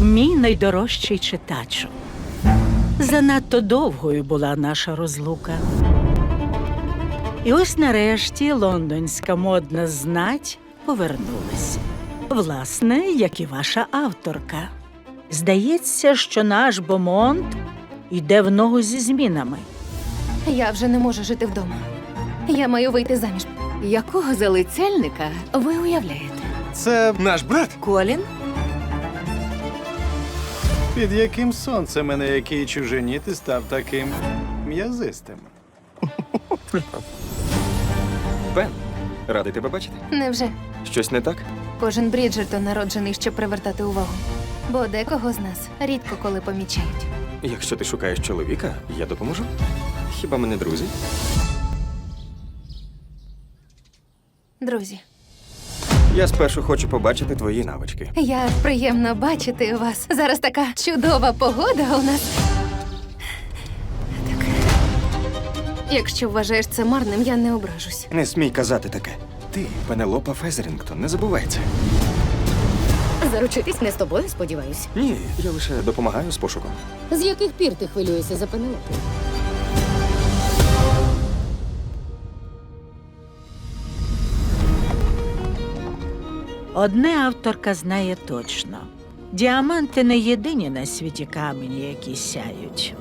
мій найдорожчий читачу. Занадто довгою була наша розлука. І ось нарешті лондонська модна знать повернулась. Власне, як і ваша авторка. Здається, що наш Бомонт йде в ногу зі змінами. Я вже не можу жити вдома. Я маю вийти заміж. Якого залицяльника ви уявляєте? Це наш брат. Колін? Під яким сонцем і на якій чужині ти став таким м'язистим? Бен, радий тебе бачити. Невже Щось не так? кожен Бріджертон народжений, щоб привертати увагу. Бо декого з нас рідко коли помічають. Якщо ти шукаєш чоловіка, я допоможу. Хіба ми не друзі? Друзі, Я спершу хочу побачити твої навички. як приємно бачити вас. Зараз така чудова погода у нас. Так. Якщо вважаєш це марним, я не ображусь. Не смій казати таке. Ти, Пенелопа Фезерінгтон, не забувай це. Заручитись не з тобою, сподіваюсь. Ні, я лише допомагаю з пошуком. З яких пір ти хвилюєшся за Пенелопу? Одне авторка знає точно: діаманти не єдині на світі камені, які сяють.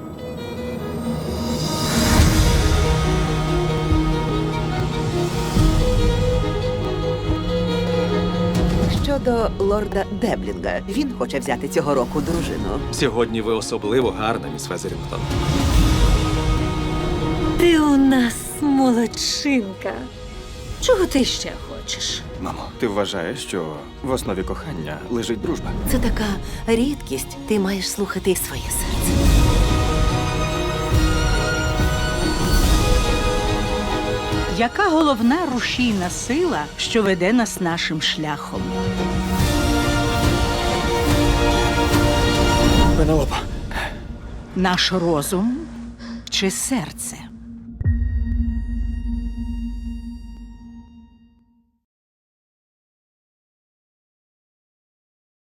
Щодо лорда Деблінга, він хоче взяти цього року дружину. Сьогодні ви особливо гарна, міс Фезерінгтон. Ти у нас молодчинка. Чого ти ще хочеш? Мамо, ти вважаєш, що в основі кохання лежить дружба? Це така рідкість. Ти маєш слухати своє серце. Яка головна рушійна сила, що веде нас нашим шляхом? Пенелопа. Наш розум чи серце?